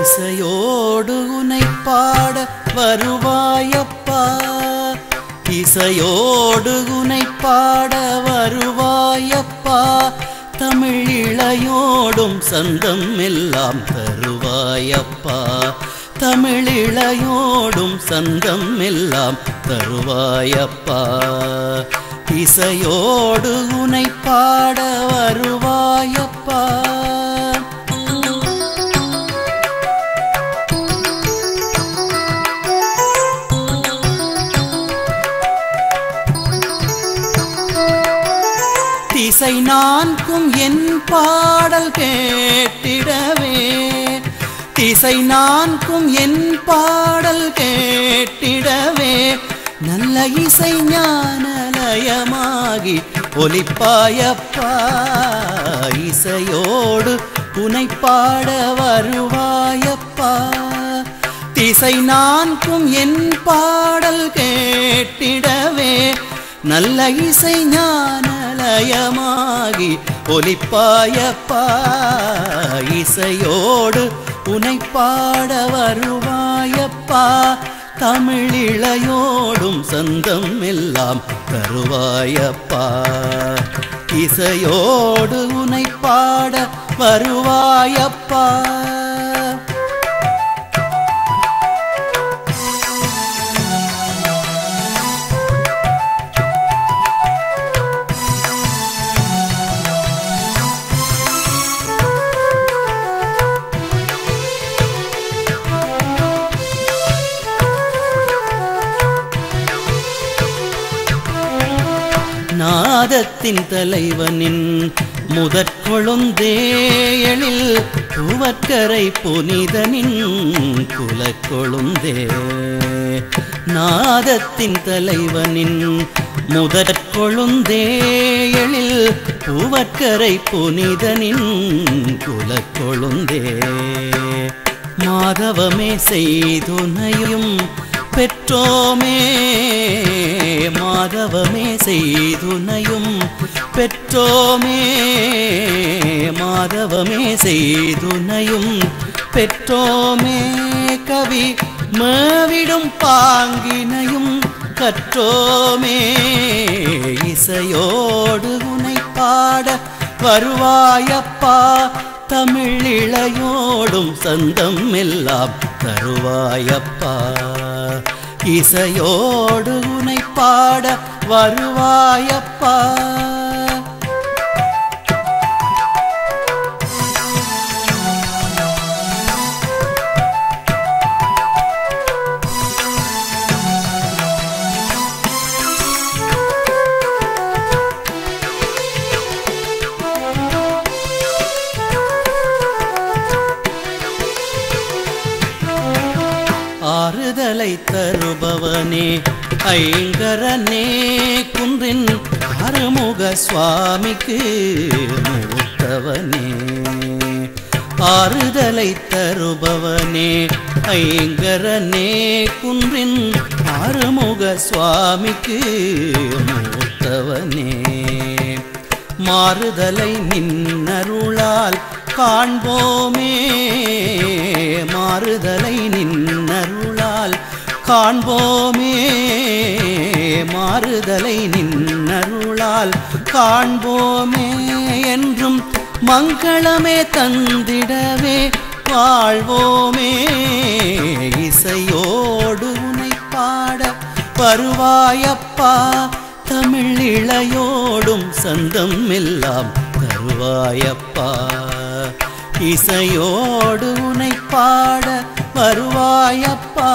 இசையோடு உனை பாட வருவாயப்பா. இசையோடு உனை பாட வருவாயப்பா. தமிழ் இளையோடும் சந்தம் எல்லாம் தருவாயப்பா. தமிழ் இளையோடும் சந்தம் எல்லாம் தருவாயப்பா. இசையோடு உனை பாட வருவாயப்பா. திசை நான்கும் என் பாடல் கேட்டிடவே. திசை நான்கும் என் பாடல் கேட்டிடவே. நல்ல இசை ஞானலயமாகி ஒலிப்பாயப்பா. இசையோடு உனை பாட வருவாயப்பா. திசை நான்கும் என் பாடல் கேட்டிடவே. நல்ல இசை ஞானலயமாகி ஒலிப்பாயப்பா. இசையோடு உனை பாட வருவாயப்பா. தமிழிளையோடும் சொந்தம் எல்லாம் தருவாயப்பா. இசையோடு உனை பாட வருவாயப்பா. நாதத்தின் தலைவனின் முதற் கொழுந்தேயலில் புனிதனின் குலக்கொழுந்தே நாதத்தின் தலைவனின் முதற் கொழுந்தேயலில் புனிதனின் குலக்கொழுந்தே மாதவமே செய்துனையும் பெற்றோமே மாதவமே செய்துனையும் பெற்றோமே மாதவமே செய்துனையும் பெற்றோமே கவி மேவிடும் பாங்கினையும். கற்றோமே இசையோடு உனை பாட வருவாயப்பா. தமிழிளையோடும் சந்தம் எல்லாம் தருவாயப்பா. இசையோடு உனை பாட வருவாயப்பா. ஆறுதலை தருபவனே ஐங்கரனே குன்றின் அருமுக சுவாமிக்கு மூத்தவனே. ஆறுதலை தருபவனே ஐங்கரனே குன்றின் அருமுக சுவாமிக்கு மூத்தவனே. மாறுதலை நின்னருளால் காண்போமே மாறுதலை நின் காண்போமே. மாறுதலை நின்னருளால் காண்போமே என்றும் மங்களமே தந்திடவே வாழ்வோமே. இசையோடு உனை பாட வருவாயப்பா. தமிழ் இளையோடும் சந்தம் எல்லாம் தருவாயப்பா. இசையோடு உனை பாட வருவாயப்பா.